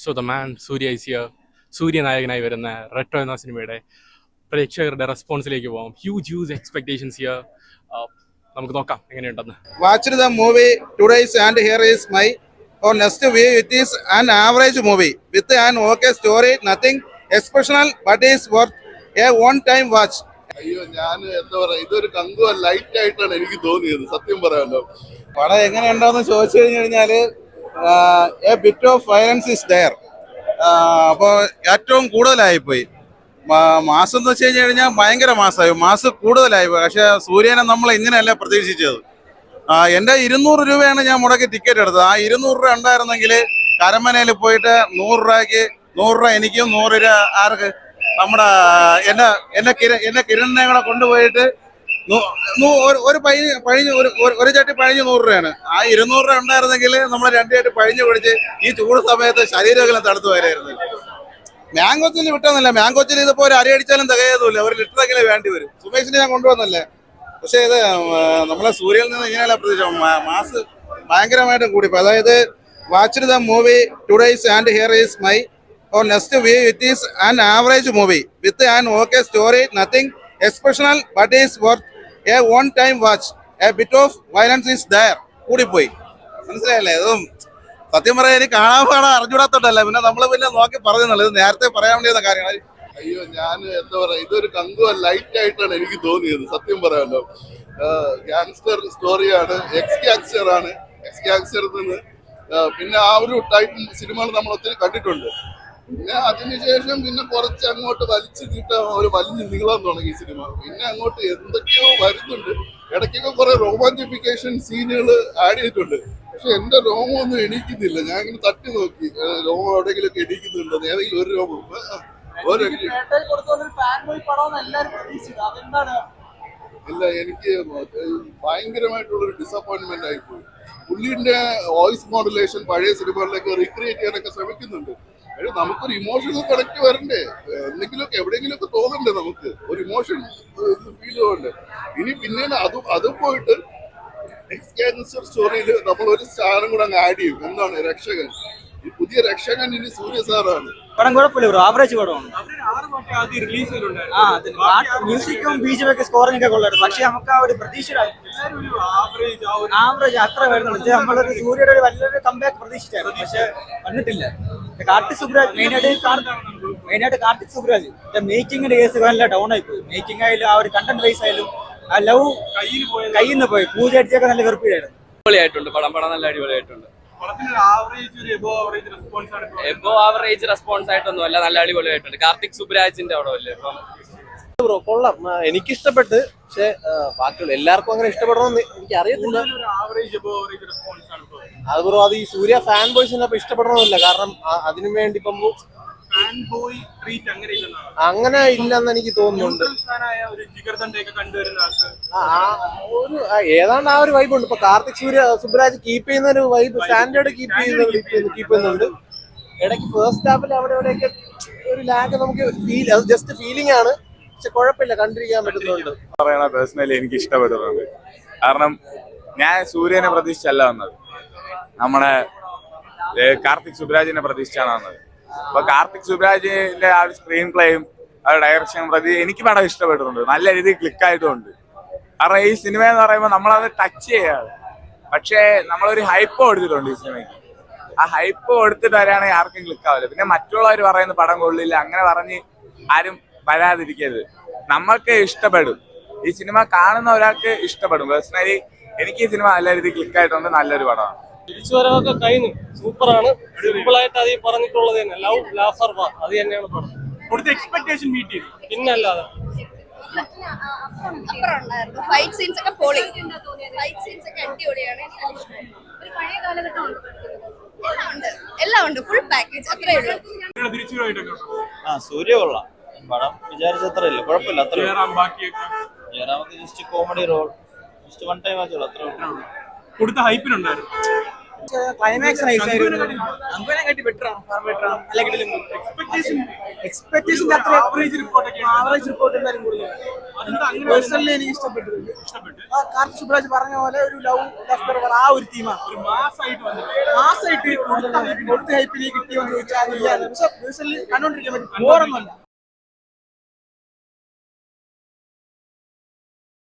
So the man സൂര്യ ഐസിയ സൂര്യനായകനായി വരുന്ന റെട്ടോ എന്ന സിനിമയുടെ പ്രേക്ഷകരുടെ റെസ്പോൺസിലേക്ക് പോകാം ഹ്യൂജ് ഹ്യൂജ് എക്സ്പെക്ടേഷൻസ് ഹിയർ നമുക്ക് നോക്കാം എങ്ങനെയുണ്ടെന്ന്. Watch the movie today's and here is my or next view it is an average movie with an okay story nothing exceptional but is worth a one time watch അയ്യോ ഞാൻ എന്താ പറയാ ഇതൊരു Kanguva light ആയിട്ടാണ് എനിക്ക് തോന്നിയത്. സത്യം പറയാമല്ലോ പടം എങ്ങനെയുണ്ടോന്ന് ചോദിച്ചു കഴിഞ്ഞു കഴിഞ്ഞാൽ a bit of violence is there അപ്പോൾ ഏറ്റവും കൂടുതലായിപ്പോയി. മാസം എന്ന് വെച്ച് കഴിഞ്ഞ് കഴിഞ്ഞാൽ ഭയങ്കര മാസമായി. മാസം കൂടുതലായി പക്ഷെ സൂര്യനെ നമ്മൾ ഇങ്ങനെയല്ല പ്രതീക്ഷിച്ചത്. എന്റെ ഇരുന്നൂറ് രൂപയാണ് ഞാൻ മുടക്കി ടിക്കറ്റ് എടുത്തത്. ആ ഇരുന്നൂറ് രൂപ ഉണ്ടായിരുന്നെങ്കിൽ കരമനയിൽ പോയിട്ട് നൂറ് രൂപയ്ക്ക് നൂറ് രൂപ എനിക്കും നൂറ് രൂപ ആർക്ക്? നമ്മുടെ എന്നെ എന്നെ കിര എന്നെ കിരണിനെ കൂടെ കൊണ്ടുപോയിട്ട് ഒരു- പഴി പഴിഞ്ഞ് ഒരു ഒരു- ചട്ടി പഴിഞ്ഞ് നൂറ് രൂപയാണ്. ആ ഇരുന്നൂറ് രൂപ ഉണ്ടായിരുന്നെങ്കിൽ നമ്മൾ രണ്ടു ചട്ടി പഴിഞ്ഞ് പിടിച്ച് ഈ ചൂട് സമയത്ത് ശരീരമെല്ലാം തണുത്തു വരായിരുന്നു. മാങ്കോച്ചിൽ വിട്ടെന്നല്ല മാങ്കോച്ചിൽ ഇതിപ്പോ ഒരു അരി അടിച്ചാലും തികയതുമില്ല. ഒരു ലിറ്ററെങ്കിലും വേണ്ടി വരും. സുമേഷിനെ ഞാൻ കൊണ്ടുവന്നല്ലേ. പക്ഷേ ഇത് നമ്മളെ സൂര്യയിൽ നിന്ന് ഇങ്ങനെയല്ല പ്രതീക്ഷ മാസ് ഭയങ്കരമായിട്ടും കൂടിപ്പോ അതായത് watch the movie today's and here is my or next view it is an average movie with an okay story nothing exceptional but is worth a one time watch a bit of violence is there കൂടിപ്പോയി. മനസ്സിലായല്ലേ? ഇതും സത്യം പറയാൻ എനിക്ക് കാണാൻ പാടാൻ അറിഞ്ഞൂടാത്തോട്ടല്ല പിന്നെ നമ്മൾ പിന്നെ നോക്കി പറഞ്ഞല്ലോ ഇത് നേരത്തെ പറയാൻ വേണ്ടിയ കാര്യങ്ങൾ അയ്യോ ഞാൻ എന്താ പറയാ ഇതൊരു കങ്കുവ ലൈറ്റ് ആയിട്ടാണ് എനിക്ക് തോന്നിയത്. സത്യം പറയാമല്ലോ ഗാങ്സ്റ്റർ സ്റ്റോറിയാണ് എക്സ് ഗാങ്സ്റ്റർ ആണ്. എക്സ് ഗാങ്സ്റ്റർ നിന്ന് പിന്നെ ആ ഒരു ടൈപ്പ് സിനിമകൾ നമ്മൾ ഒത്തിരി കണ്ടിട്ടുണ്ട്. പിന്നെ അതിനുശേഷം പിന്നെ കുറച്ച് അങ്ങോട്ട് വലിച്ചു കിട്ടാൻ ഒരു വലിഞ്ഞ് നീളാൻ തുടങ്ങി സിനിമ. പിന്നെ അങ്ങോട്ട് എന്തൊക്കെയോ വരുന്നുണ്ട്. ഇടയ്ക്കൊക്കെ കുറെ റൊമാന്റിഫിക്കേഷൻ സീനുകൾ ആഡ് ചെയ്തിട്ടുണ്ട്. പക്ഷെ എന്റെ രോമം ഒന്നും എണീക്കുന്നില്ല. ഞാൻ ഇങ്ങനെ തട്ടി നോക്കി. രോമം എവിടെയെങ്കിലും ഒക്കെ എണീക്കുന്നുണ്ടോ ഏതെങ്കിലും ഒരു രോമം. ഒരു അതെന്താണ് എനിക്ക് ഭയങ്കരമായിട്ടുള്ളൊരു ഡിസപ്പോയിൻമെന്റ് ആയിപ്പോയി പുള്ളിന്റെ വോയിസ് മോഡുലേഷൻ പഴയ സിനിമകളിലേക്ക് റീക്രിയേറ്റ് ചെയ്യാനൊക്കെ ശ്രമിക്കുന്നുണ്ട്. പക്ഷേ നമുക്കൊരു ഇമോഷണൽ കണക്ട് വരണ്ടേ? എന്തെങ്കിലുമൊക്കെ എവിടെയെങ്കിലുമൊക്കെ തോന്നണ്ടേ നമുക്ക്? ഒരു ഇമോഷൻ ഫീൽ ചെയ്യണ്ടേ ഇനി പിന്നീട് അതും അതും പോയിട്ട് എക്സ്കാൻസർ സ്റ്റോറിയിൽ നമ്മൾ ഒരു സാധനം കൂടെ അങ്ങ് ആഡ് ചെയ്യും. എന്താണ് രക്ഷകൻ? പുതിയ രക്ഷകൻ ഇനി സൂര്യ സാറാണ് പടം കുഴപ്പമില്ല ബ്രോ ആവറേജ് പടമാണ്. ആ അതിന് പാട്ട് മ്യൂസിക്കും ബീജും ഒക്കെ സ്കോറിംഗ് ഒക്കെ കൊള്ളായിരുന്നു. പക്ഷെ നമുക്ക് ആ ഒരു പ്രതീക്ഷ ആവറേജ് ആവറേജ് അത്ര വരുന്നുള്ളൂ. ഇത് നമ്മളൊരു സൂര്യയുടെ ഒരു വലിയൊരു കമ്പാക്ക് പ്രതീക്ഷിച്ചായിരുന്നു. പക്ഷെ വന്നിട്ടില്ല കാർത്തിക് സുബ്രാജ് മെയിനായിട്ട് മെയിനായിട്ട് കാർത്തിക് സുബ്രാജ്. മേക്കിങ്ങിന്റെ കേസ് നല്ല ഡൗൺ ആയി പോയി. മേക്കിംഗ് ആയാലും ആ ഒരു കണ്ടന്റ് വൈസ് ആയാലും ആ ലവ് കയ്യിൽ നിന്ന് പോയി. പൂജ അടിച്ചൊക്കെ നല്ല വെറുപ്പിലായിരുന്നു. അടിപൊളിയായിട്ടുണ്ട്. പടം പടം നല്ല അടിപൊളിയായിട്ടുണ്ട്. എബോ ആവറേജ് റെസ്പോൺസ് ആണ് ഇപ്പോൾ. എബോ ആവറേജ് റെസ്പോൺസ് ആയിട്ടൊന്നും അല്ല നല്ല അടിപൊളിയായിട്ടുണ്ട്. കാർത്തിക് സുബ്രാജിന്റെ അവിടെ അല്ലേ ഇപ്പം? ബ്രോ കൊള്ളാം. എനിക്ക് ഇഷ്ടപ്പെട്ട് പക്ഷെ ബാക്കിയുള്ള എല്ലാവർക്കും അങ്ങനെ ഇഷ്ടപ്പെടണമെന്ന് എനിക്ക് അറിയത്തില്ല. ഒരു ആവറേജ് എബോ ആവറേജ് റെസ്പോൺസ് ആണ് ഇപ്പോൾ. അത് ബ്രോ അത് ഈ സൂര്യ ഫാൻ ബോയ്സിനെ അപ്പൊ ഇഷ്ടപ്പെടണമെന്നില്ല കാരണം അതിനു വേണ്ടി ഇപ്പം അങ്ങനെ ഇല്ലെന്ന് എനിക്ക് തോന്നുന്നുണ്ട്. ഒരു ഏതാണ്ട് ആ ഒരു വൈബ് ഉണ്ട്. ഇപ്പൊ കാർത്തിക് സൂര്യ സുബ്രാജ് കീപ്പ് ചെയ്യുന്ന ഒരു വൈബ് സ്റ്റാൻഡേർഡ് കീപ്പ് ചെയ്യുന്ന കീപ്പ് ചെയ്യുന്നുണ്ട്. ഇടയ്ക്ക് ഫസ്റ്റ് ഹാഫിൽ അവിടെ എവിടെയൊക്കെ ഒരു ലാഗ് നമുക്ക് ഫീൽ അത് ജസ്റ്റ് ഫീലിംഗ് ആണ്. പക്ഷെ കുഴപ്പമില്ല കണ്ടിരിക്കാൻ പറ്റുന്നുണ്ട്. പറയണ പേഴ്സണലി എനിക്ക് ഇഷ്ടപ്പെട്ടിട്ടുണ്ട്. കാരണം ഞാൻ സൂര്യനെ പ്രതീക്ഷിച്ചല്ല വന്നത്. നമ്മുടെ കാർത്തിക് സുബ്രാജിനെ പ്രതീക്ഷിച്ചാണ് വന്നത്. അപ്പൊ കാർത്തിക് സുബ്രാജിന്റെ ആ ഒരു സ്ക്രീൻ പ്ലേയും ആ ഡയറക്ഷൻ പ്രതി എനിക്ക് പടം ഇഷ്ടപ്പെട്ടിട്ടുണ്ട്. നല്ല രീതിയിൽ ക്ലിക്ക് ആയിട്ടുണ്ട്. കാരണം ഈ സിനിമ എന്ന് പറയുമ്പോൾ നമ്മളത് ടച്ച് ചെയ്യാതെ പക്ഷേ നമ്മളൊരു ഹൈപ്പ് കൊടുത്തിട്ടുണ്ട് ഈ സിനിമയ്ക്ക് ആ ഹൈപ്പ് കൊടുത്തിട്ട് വരാണെങ്കിൽ ആർക്കും ക്ലിക്ക് ആവില്ല പിന്നെ മറ്റുള്ളവർ പറയുന്ന പടം കൊള്ളില്ല അങ്ങനെ പറഞ്ഞ് ആരും വരാതിരിക്കരുത്. നമ്മൾക്ക് ഇഷ്ടപ്പെടും. ഈ സിനിമ കാണുന്ന ഒരാൾക്ക് ഇഷ്ടപ്പെടും. പേഴ്സണലി എനിക്ക് ഈ സിനിമ നല്ല രീതിയിൽ ക്ലിക്ക് ആയിട്ടുണ്ട്. നല്ലൊരു പടമാണ്. തിരിച്ചുവരവൊക്കെ കഴിഞ്ഞു സൂപ്പറാണ്. സിമ്പിൾ ആയിട്ട് അത് ഈ പറഞ്ഞിട്ടുള്ളത് തന്നെ. ലവ് ലാഫർ വാർ അത് തന്നെയാണ് പടം കൊടുത്ത എക്സ്പെക്ടേഷൻ മീറ്റ് ചെയ്തു. പിന്നല്ലാതെ. ഫൈറ്റ് സീൻസ് ഒക്കെ പൊളി. ഫൈറ്റ് സീൻസ് ഒക്കെ അടിപൊളിയാണ്. ഒരു പഴയ എല്ലാം ഉണ്ട്. ഫുൾ പാക്കേജ് അത്രേ ഉള്ളൂ? ആ സൂര്യ കൊള്ളാം. പടം വിചാരിച്ചത്ര ഇല്ല. കുഴപ്പമില്ല അത്ര ജയറാമൊക്കെ just comedy role just one time ആച്ചുള്ളൂ അത്ര കൊടുത്ത ഹൈപ്പിനുണ്ടായിരുന്നു ക്ലൈമാക്സ് നൈസ് ആയിരുന്നു. അമ്പനെ കാട്ടി ബെറ്റർ ആണ് ഫാർ ബെറ്റർ ആണ് അല്ലെങ്കിൽ എക്സ്പെക്ടേഷൻ അത്ര ആവറേജ് റിപ്പോർട്ട് എന്തായാലും കൂടുതലാണ് പേഴ്സണലി എനിക്ക് ഇഷ്ടപ്പെട്ടിട്ടുണ്ട് ആ കാർത്തി സുബ്രാജ് പറഞ്ഞ പോലെ ഒരു ലവ് ആഫ്റ്റർ ആ ഒരു തീമാണ് മാസമായിട്ട് കൊടുത്ത ഹൈപ്പിലേക്ക് കിട്ടിയോ എന്ന് ചോദിച്ചാൽ ഇല്ല. പക്ഷെ പേഴ്സണലി കണ്ടോണ്ടിരിക്കാൻ പറ്റും. ബോറൊന്നുമല്ല